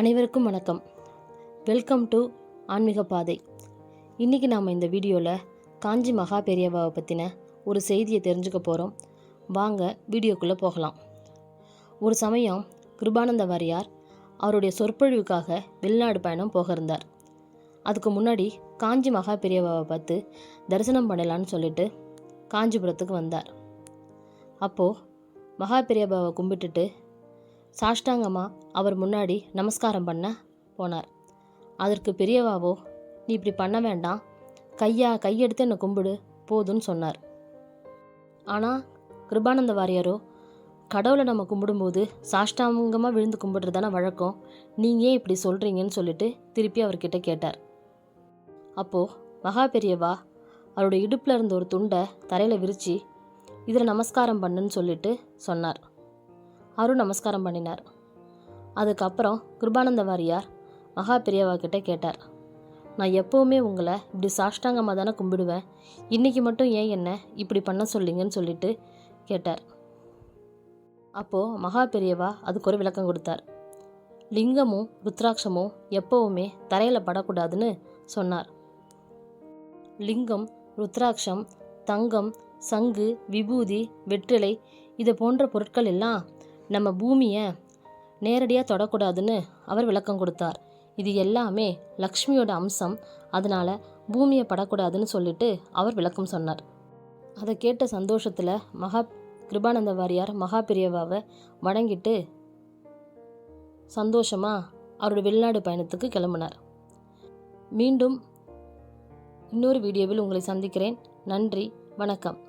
அனைவருக்கும் வணக்கம். Welcome to ஆன்மீக பாதை. இன்றைக்கி நாம் இந்த வீடியோவில் காஞ்சி மகா பெரியவாவை பற்றின ஒரு செய்தியை தெரிஞ்சுக்க போகிறோம் வாங்க வீடியோக்குள்ளே போகலாம். ஒரு சமயம் கிருபானந்த வாரியார் அவருடைய சொற்பொழிவுக்காக வெளிநாடு பயணம் போக இருந்தார் அதுக்கு முன்னாடி காஞ்சி மகா பெரியவாவை பார்த்து தரிசனம் பண்ணலான்னு சொல்லிட்டு காஞ்சிபுரத்துக்கு வந்தார். அப்போது மகா பெரியபாவை கும்பிட்டுட்டு சாஷ்டாங்கமாக அவர் முன்னாடி நமஸ்காரம் பண்ண போனார். அதற்கு பெரியவாவோ நீ இப்படி பண்ண வேண்டாம். கையா கையெடுத்து என்னை கும்பிடு போதுன்னு சொன்னார். ஆனால் கிருபானந்த வாரியாரோ கடவுளை நம்ம கும்பிடும்போது சாஷ்டாங்கமாக விழுந்து கும்பிடுறது தானே வழக்கம். நீங்கள் ஏன் இப்படி சொல்கிறீங்கன்னு சொல்லிட்டு திருப்பி அவர்கிட்ட கேட்டார். அப்போது மகா பெரியவா அவருடைய இடுப்பில் இருந்த ஒரு துண்டை தரையில் விரித்து இதில் நமஸ்காரம் பண்ணுன்னு சொல்லிட்டு சொன்னார். அவரும் நமஸ்காரம் பண்ணினார். அதுக்கப்புறம் கிருபானந்த வாரியார் மகா பெரியவா கிட்ட கேட்டார். நான் எப்போவுமே உங்களை இப்படி சாஷ்டாங்கமாக தானே கும்பிடுவேன். இன்றைக்கி மட்டும் ஏன் என்ன இப்படி பண்ண சொல்லிங்கன்னு சொல்லிட்டு கேட்டார். அப்போது மகா பெரியவா அதுக்கு ஒரு விளக்கம் கொடுத்தார். லிங்கமும் ருத்ராட்சமும் எப்போவுமே தரையில் படக்கூடாதுன்னு சொன்னார். லிங்கம் ருத்ராட்சம் தங்கம் சங்கு விபூதி வெற்றிலை இது போன்ற பொருட்கள் எல்லாம் நம்ம பூமியை நேரடியாக தொடக்கூடாதுன்னு அவர் விளக்கம் கொடுத்தார். இது எல்லாமே லக்ஷ்மியோட அம்சம். அதனால் பூமியை படக்கூடாதுன்னு சொல்லிட்டு அவர் விளக்கம் சொன்னார். அதை கேட்ட சந்தோஷத்தில் மகா கிருபானந்த வாரியார் மகா பிரியவாவை வணங்கிட்டு சந்தோஷமாக அவருடைய வெளிநாடு பயணத்துக்கு கிளம்பினார். மீண்டும் இன்னொரு வீடியோவில் உங்களை சந்திக்கிறேன். நன்றி. வணக்கம்.